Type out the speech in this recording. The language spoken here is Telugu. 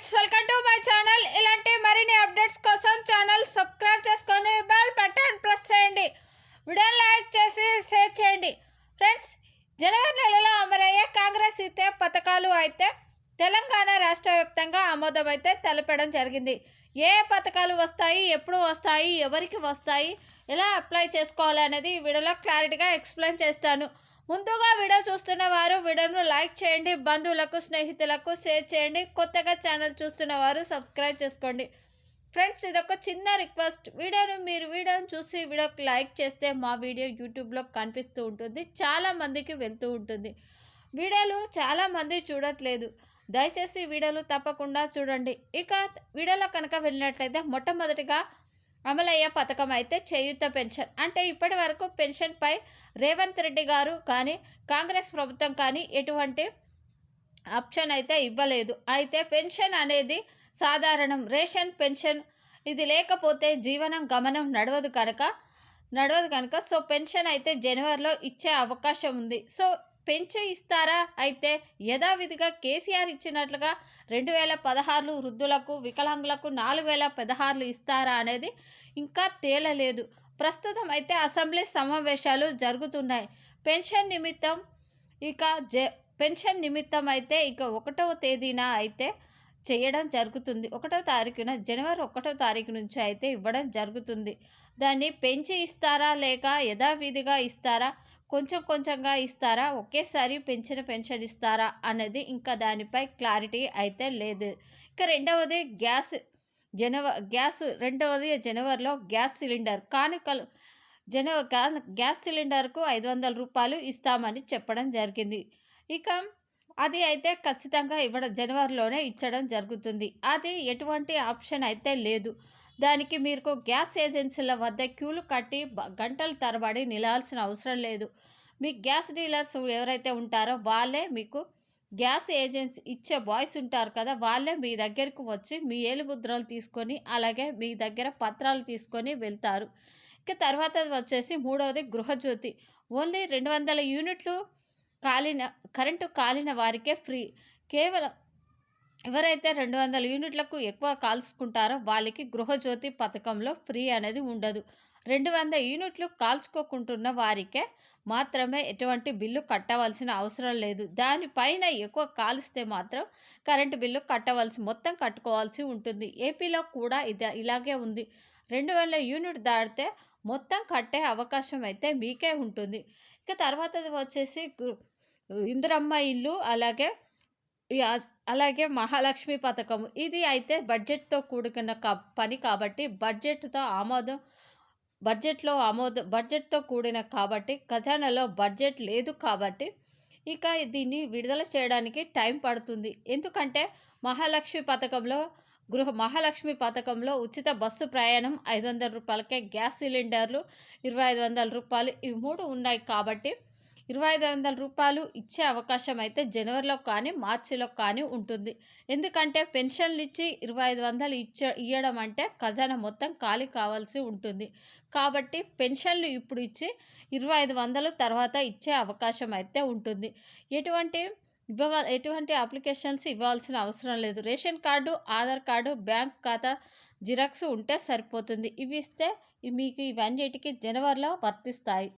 Friends welcome to my channel. ఇలాంటి మరిన్ని అప్డేట్స్ కోసం ఛానల్ సబ్స్క్రైబ్ చేసుకొని బెల్ బటన్ ప్రెస్ చేయండి. వీడియో లైక్ చేసి షేర్ చేయండి. ఫ్రెండ్స్ జనవరి నెలలో అమలయ్యే కాంగ్రెస్ ఇతే పథకాలు అయితే తెలంగాణ రాష్ట్ర వ్యాప్తంగా ఆమోదం అయితే తెలపడం జరిగింది. ఏ పథకాలు వస్తాయి ఎప్పుడు వస్తాయి ఎవరికి వస్తాయి ఎలా అప్లై చేసుకోవాలి అనేది ఈ వీడియోలో క్లారిటీగా ఎక్స్ప్లెయిన్ చేస్తాను. ముందుగా వీడియో చూస్తున్న వారు వీడియోను లైక్ చేయండి బంధువులకు స్నేహితులకు షేర్ చేయండి కొత్తగా ఛానల్ చూస్తున్న వారు సబ్స్క్రైబ్ చేసుకోండి. ఫ్రెండ్స్ ఇదొక చిన్న రిక్వెస్ట్. వీడియోను మీరు వీడియోను చూసి వీడియోకి లైక్ చేస్తే మా వీడియో యూట్యూబ్లో కనిపిస్తూ ఉంటుంది చాలామందికి వెళ్తూ ఉంటుంది. వీడియోలు చాలామంది చూడట్లేదు. దయచేసి వీడియోలు తప్పకుండా చూడండి. ఇక వీడియోలో కనుక వెళ్ళినట్లయితే మొట్టమొదటిగా అమలయ్యే పథకం అయితే చేయూత పెన్షన్. అంటే ఇప్పటి వరకు పెన్షన్పై రేవంత్ రెడ్డి గారు కానీ కాంగ్రెస్ ప్రభుత్వం కానీ ఎటువంటి ఆప్షన్ అయితే ఇవ్వలేదు. అయితే పెన్షన్ అనేది సాధారణం. రేషన్ పెన్షన్ ఇది లేకపోతే జీవనం గమనం నడవదు కనుక నడవదు కనుక సో పెన్షన్ అయితే జనవరిలో ఇచ్చే అవకాశం ఉంది. సో పెంచి ఇస్తారా? అయితే యథావిధిగా కేసీఆర్ ఇచ్చినట్లుగా రెండు వేల పదహారులు వృద్ధులకు వికలాంగులకు నాలుగు వేల పదహారులు ఇస్తారా అనేది ఇంకా తేలలేదు. ప్రస్తుతం అయితే అసెంబ్లీ సమావేశాలు జరుగుతున్నాయి. పెన్షన్ నిమిత్తం ఇక జె పెన్షన్ నిమిత్తం అయితే ఇక ఒకటవ తేదీన అయితే చేయడం జరుగుతుంది. ఒకటో తారీఖున జనవరి ఒకటో తారీఖు నుంచి అయితే ఇవ్వడం జరుగుతుంది. దాన్ని పెంచి ఇస్తారా? లేక యథావిధిగా ఇస్తారా? కొంచెం కొంచెంగా ఇస్తారా? ఒకేసారి పెంచిన పెన్షన్ ఇస్తారా? అనేది ఇంకా దానిపై క్లారిటీ అయితే లేదు. ఇక రెండవది గ్యాస్ జనవ గ్యాస్ రెండవది జనవరిలో గ్యాస్ సిలిండర్. కానుకలు జనవ గ్యాస్ సిలిండర్కు ఐదు వందల రూపాయలు ఇస్తామని చెప్పడం జరిగింది. ఇక అది అయితే ఖచ్చితంగా ఇవ్వడం జనవరిలోనే ఇచ్చడం జరుగుతుంది. అది ఎటువంటి ఆప్షన్ అయితే లేదు. దానికి మీరు గ్యాస్ ఏజెన్సీల వద్ద క్యూలు కట్టి గంటల తరబడి నిలాల్సిన అవసరం లేదు. మీ గ్యాస్ డీలర్స్ ఎవరైతే ఉంటారో వాళ్ళే మీకు గ్యాస్ ఏజెన్సీ ఇచ్చే బాయ్స్ ఉంటారు కదా వాళ్ళే మీ దగ్గరకు వచ్చి మీ ఏలుముద్రలు తీసుకొని అలాగే మీ దగ్గర పత్రాలు తీసుకొని వెళ్తారు. ఇక తర్వాత వచ్చేసి మూడవది గృహజ్యోతి. ఓన్లీ రెండు వందల యూనిట్లు కాలిన కరెంటు కాలిన వారికే ఫ్రీ. కేవలం ఎవరైతే రెండు వందల యూనిట్లకు ఎక్కువ కాల్చుకుంటారో వాళ్ళకి గృహజ్యోతి పథకంలో ఫ్రీ అనేది ఉండదు. రెండు వందల యూనిట్లు కాల్చుకోకుంటున్న వారికే మాత్రమే ఎటువంటి బిల్లు కట్టవలసిన అవసరం లేదు. దానిపైన ఎక్కువ కాలిస్తే మాత్రం కరెంటు బిల్లు కట్టవలసి మొత్తం కట్టుకోవాల్సి ఉంటుంది. ఏపీలో కూడా ఇది ఇలాగే ఉంది. రెండు వందల యూనిట్ దాటితే మొత్తం కట్టే అవకాశం అయితే మీకే ఉంటుంది. ఇక తర్వాత వచ్చేసి ఇందిరమ్మ ఇల్లు అలాగే అలాగే మహాలక్ష్మి పథకం ఇది అయితే బడ్జెట్తో కూడుకున్న పని కాబట్టి బడ్జెట్తో ఆమోదం బడ్జెట్లో ఆమోదం బడ్జెట్తో కూడిన కాబట్టి ఖజానాలో బడ్జెట్ లేదు కాబట్టి ఇక దీన్ని విడుదల చేయడానికి టైం పడుతుంది. ఎందుకంటే మహాలక్ష్మి పథకంలో గృహ మహాలక్ష్మి పథకంలో ఉచిత బస్సు ప్రయాణం ఐదు వందల రూపాయలకే గ్యాస్ సిలిండర్లు ఇరవై ఐదు వందల రూపాయలు ఇవి మూడు ఉన్నాయి కాబట్టి ఇరవై ఐదు వందల రూపాయలు ఇచ్చే అవకాశం అయితే జనవరిలో కానీ మార్చిలో కానీ ఉంటుంది. ఎందుకంటే పెన్షన్లు ఇచ్చి ఇరవై ఐదు వందలు ఇచ్చ ఇవ్వడం అంటే ఖజానా మొత్తం ఖాళీ కావాల్సి ఉంటుంది. కాబట్టి పెన్షన్లు ఇప్పుడు ఇచ్చి ఇరవై ఐదు వందలు తర్వాత ఇచ్చే అవకాశం అయితే ఉంటుంది. ఎటువంటి ఇవ్వ ఎటువంటి అప్లికేషన్స్ ఇవ్వాల్సిన అవసరం లేదు. Ration card Aadhaar card bank ఖాతా జిరాక్స్ ఉంటే సరిపోతుంది. ఇవి ఇస్తే మీకు ఇవన్నిటికీ జనవరిలో వర్తిస్తాయి.